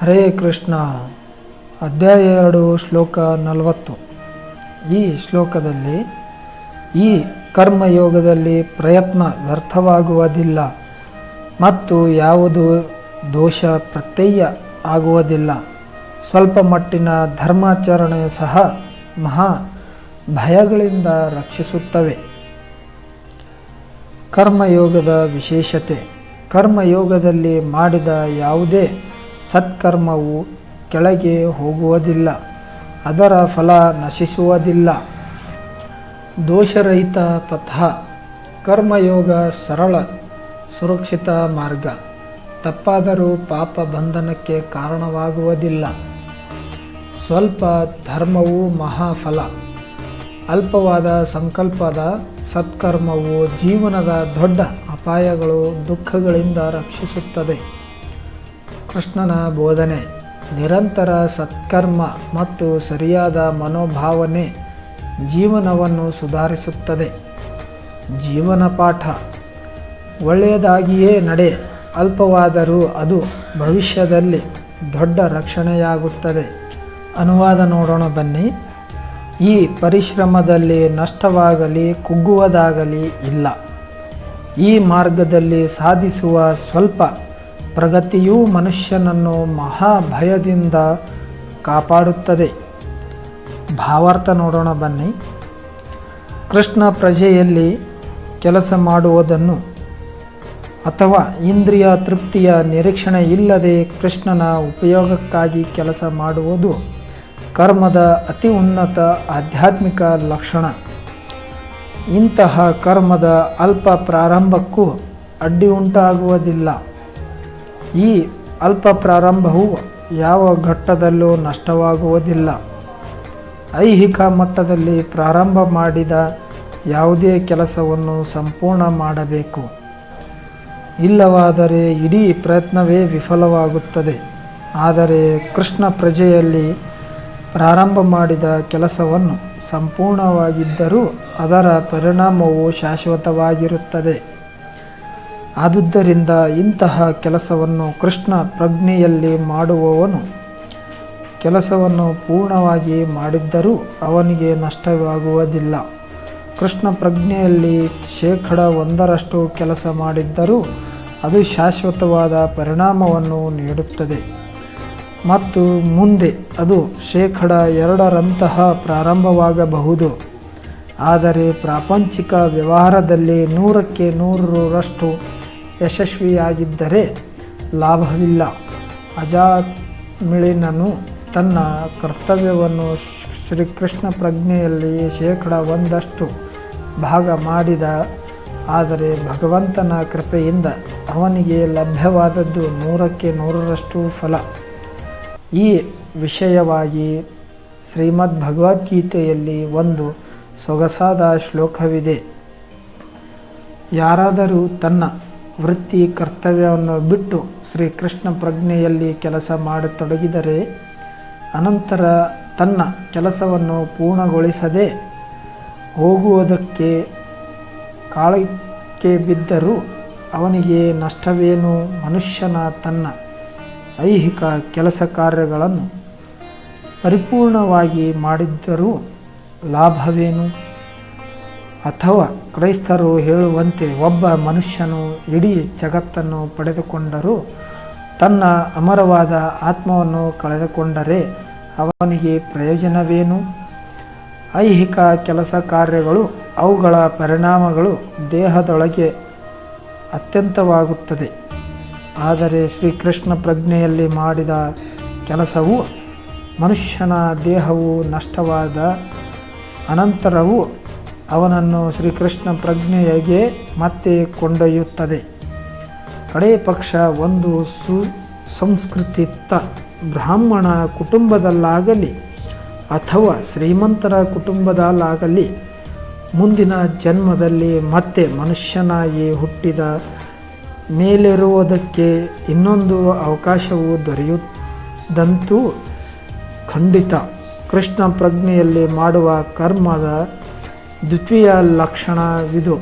ಹರೇ ಕೃಷ್ಣ. ಅಧ್ಯಾಯ ಎರಡು, ಶ್ಲೋಕ ನಲವತ್ತು. ಈ ಶ್ಲೋಕದಲ್ಲಿ ಈ ಕರ್ಮಯೋಗದಲ್ಲಿ ಪ್ರಯತ್ನ ವ್ಯರ್ಥವಾಗುವುದಿಲ್ಲ ಮತ್ತು ಯಾವುದು ದೋಷ ಪ್ರತ್ಯಯ ಆಗುವುದಿಲ್ಲ. ಸ್ವಲ್ಪ ಮಟ್ಟಿನ ಧರ್ಮಾಚರಣೆ ಸಹ ಮಹಾ ಭಯಗಳಿಂದ ರಕ್ಷಿಸುತ್ತವೆ. ಕರ್ಮಯೋಗದ ವಿಶೇಷತೆ. ಕರ್ಮಯೋಗದಲ್ಲಿ ಮಾಡಿದ ಯಾವುದೇ ಸತ್ಕರ್ಮವು ಕೆಳಗೆ ಹೋಗುವುದಿಲ್ಲ, ಅದರ ಫಲ ನಶಿಸುವುದಿಲ್ಲ. ದೋಷರಹಿತ ಪಥ, ಕರ್ಮಯೋಗ ಸರಳ, ಸುರಕ್ಷಿತ ಮಾರ್ಗ. ತಪ್ಪಾದರೂ ಪಾಪ ಬಂಧನಕ್ಕೆ ಕಾರಣವಾಗುವುದಿಲ್ಲ. ಸ್ವಲ್ಪ ಧರ್ಮವು ಮಹಾಫಲ. ಅಲ್ಪವಾದ ಸಂಕಲ್ಪದ ಸತ್ಕರ್ಮವು ಜೀವನದ ದೊಡ್ಡ ಅಪಾಯಗಳು, ದುಃಖಗಳಿಂದ ರಕ್ಷಿಸುತ್ತದೆ. ಕೃಷ್ಣನ ಬೋಧನೆ, ನಿರಂತರ ಸತ್ಕರ್ಮ ಮತ್ತು ಸರಿಯಾದ ಮನೋಭಾವನೆ ಜೀವನವನ್ನು ಸುಧಾರಿಸುತ್ತದೆ. ಜೀವನ ಪಾಠ. ಒಳ್ಳೆಯದಾಗಿಯೇ ನಡೆ, ಅಲ್ಪವಾದರೂ ಅದು ಭವಿಷ್ಯದಲ್ಲಿ ದೊಡ್ಡ ರಕ್ಷಣೆಯಾಗುತ್ತದೆ. ಅನುವಾದ ನೋಡೋಣ ಬನ್ನಿ. ಈ ಪರಿಶ್ರಮದಲ್ಲಿ ನಷ್ಟವಾಗಲಿ, ಕುಗ್ಗುವುದಾಗಲಿ ಇಲ್ಲ. ಈ ಮಾರ್ಗದಲ್ಲಿ ಸಾಧಿಸುವ ಸ್ವಲ್ಪ ಪ್ರಗತಿಯೂ ಮನುಷ್ಯನನ್ನು ಮಹಾಭಯದಿಂದ ಕಾಪಾಡುತ್ತದೆ. ಭಾವಾರ್ಥ ನೋಡೋಣ ಬನ್ನಿ. ಕೃಷ್ಣ ಪ್ರಜೆಯಲ್ಲಿ ಕೆಲಸ ಮಾಡುವುದನ್ನು ಅಥವಾ ಇಂದ್ರಿಯ ತೃಪ್ತಿಯ ನಿರೀಕ್ಷಣೆ ಇಲ್ಲದೆ ಕೃಷ್ಣನ ಉಪಯೋಗಕ್ಕಾಗಿ ಕೆಲಸ ಮಾಡುವುದು ಕರ್ಮದ ಅತಿ ಉನ್ನತ ಆಧ್ಯಾತ್ಮಿಕ ಲಕ್ಷಣ. ಇಂತಹ ಕರ್ಮದ ಅಲ್ಪ ಪ್ರಾರಂಭಕ್ಕೂ ಅಡ್ಡಿ ಉಂಟಾಗುವುದಿಲ್ಲ. ಈ ಅಲ್ಪ ಪ್ರಾರಂಭವು ಯಾವ ಘಟ್ಟದಲ್ಲೂ ನಷ್ಟವಾಗುವುದಿಲ್ಲ. ಐಹಿಕ ಮಟ್ಟದಲ್ಲಿ ಪ್ರಾರಂಭ ಮಾಡಿದ ಯಾವುದೇ ಕೆಲಸವನ್ನು ಸಂಪೂರ್ಣ ಮಾಡಬೇಕು. ಇಲ್ಲವಾದರೆ ಇಡೀ ಪ್ರಯತ್ನವೇ ವಿಫಲವಾಗುತ್ತದೆ. ಆದರೆ ಕೃಷ್ಣ ಪ್ರಜೆಯಲ್ಲಿ ಪ್ರಾರಂಭ ಮಾಡಿದ ಕೆಲಸವನ್ನು ಸಂಪೂರ್ಣವಾಗಿದ್ದರೂ ಅದರ ಪರಿಣಾಮವು ಶಾಶ್ವತವಾಗಿರುತ್ತದೆ. ಆದುದರಿಂದ ಇಂತಹ ಕೆಲಸವನ್ನು ಕೃಷ್ಣ ಪ್ರಜ್ಞೆಯಲ್ಲಿ ಮಾಡುವವನು. ಕೆಲಸವನ್ನು ಪೂರ್ಣವಾಗಿ ಮಾಡಿದ್ದರೂ ಅವನಿಗೆ ನಷ್ಟವಾಗುವುದಿಲ್ಲ. ಕೃಷ್ಣ ಪ್ರಜ್ಞೆಯಲ್ಲಿ ಶೇಕಡ ಒಂದರಷ್ಟು ಕೆಲಸ ಮಾಡಿದ್ದರೂ ಅದು ಶಾಶ್ವತವಾದ ಪರಿಣಾಮವನ್ನು ನೀಡುತ್ತದೆ. ಮತ್ತು ಮುಂದೆ ಅದು ಶೇಕಡ ಎರಡರಂತಹ ಪ್ರಾರಂಭವಾಗಬಹುದು. ಆದರೆ ಪ್ರಾಪಂಚಿಕ ವ್ಯವಹಾರದಲ್ಲಿ ನೂರಕ್ಕೆ ನೂರರಷ್ಟು ಯಶಸ್ವಿಯಾಗಿದ್ದರೆ ಲಾಭವಿಲ್ಲ. ಅಜಾಮಿಳಿನನು ತನ್ನ ಕರ್ತವ್ಯವನ್ನು ಶ್ರೀಕೃಷ್ಣ ಪ್ರಜ್ಞೆಯಲ್ಲಿ ಶೇಕಡ ಒಂದಷ್ಟು ಭಾಗ ಮಾಡಿದ. ಆದರೆ ಭಗವಂತನ ಕೃಪೆಯಿಂದ ಅವನಿಗೆ ಲಭ್ಯವಾದದ್ದು ನೂರಕ್ಕೆ ನೂರರಷ್ಟು ಫಲ. ಈ ವಿಷಯವಾಗಿ ಶ್ರೀಮದ್ ಭಗವದ್ಗೀತೆಯಲ್ಲಿ ಒಂದು ಸೊಗಸಾದ ಶ್ಲೋಕವಿದೆ. ಯಾರಾದರೂ ತನ್ನ ವೃತ್ತಿ ಕರ್ತವ್ಯವನ್ನು ಬಿಟ್ಟು ಶ್ರೀಕೃಷ್ಣ ಪ್ರಜ್ಞೆಯಲ್ಲಿ ಕೆಲಸ ಮಾಡತೊಡಗಿದರೆ, ಅನಂತರ ತನ್ನ ಕೆಲಸವನ್ನು ಪೂರ್ಣಗೊಳಿಸದೆ ಹೋಗುವುದಕ್ಕೆ ಕಾಳಕ್ಕೆ ಬಿದ್ದರೂ ಅವನಿಗೆ ನಷ್ಟವೇನು? ಮನುಷ್ಯನ ತನ್ನ ಐಹಿಕ ಕೆಲಸ ಕಾರ್ಯಗಳನ್ನು ಪರಿಪೂರ್ಣವಾಗಿ ಮಾಡಿದ್ದರೂ ಲಾಭವೇನು? ಅಥವಾ ಕ್ರೈಸ್ತರು ಹೇಳುವಂತೆ ಒಬ್ಬ ಮನುಷ್ಯನು ಇಡೀ ಜಗತ್ತನ್ನು ಪಡೆದುಕೊಂಡರೂ ತನ್ನ ಅಮರವಾದ ಆತ್ಮವನ್ನು ಕಳೆದುಕೊಂಡರೆ ಅವನಿಗೆ ಪ್ರಯೋಜನವೇನು? ಐಹಿಕ ಕೆಲಸ ಕಾರ್ಯಗಳು, ಅವುಗಳ ಪರಿಣಾಮಗಳು ದೇಹದೊಳಗೆ ಅತ್ಯಂತವಾಗುತ್ತದೆ. ಆದರೆ ಶ್ರೀಕೃಷ್ಣ ಪ್ರಜ್ಞೆಯಲ್ಲಿ ಮಾಡಿದ ಕೆಲಸವು ಮನುಷ್ಯನ ದೇಹವು ನಷ್ಟವಾದ ಅನಂತರವೂ ಅವನನ್ನು ಶ್ರೀಕೃಷ್ಣ ಪ್ರಜ್ಞೆಯಗೆ ಮತ್ತೆ ಕೊಂಡೊಯ್ಯುತ್ತದೆ. ಕಡೇ ಪಕ್ಷ ಒಂದು ಸುಸಂಸ್ಕೃತಿತ ಬ್ರಾಹ್ಮಣ ಕುಟುಂಬದಲ್ಲಾಗಲಿ ಅಥವಾ ಶ್ರೀಮಂತರ ಕುಟುಂಬದಲ್ಲಾಗಲಿ ಮುಂದಿನ ಜನ್ಮದಲ್ಲಿ ಮತ್ತೆ ಮನುಷ್ಯನಾಗಿ ಹುಟ್ಟಿದ ಮೇಲಿರುವುದಕ್ಕೆ ಇನ್ನೊಂದು ಅವಕಾಶವು ದೊರೆಯುವುದಂತೂ ಖಂಡಿತ. ಕೃಷ್ಣ ಪ್ರಜ್ಞೆಯಲ್ಲಿ ಮಾಡುವ ಕರ್ಮದ ದ್ವಿತೀಯ ಲಕ್ಷಣವಿದು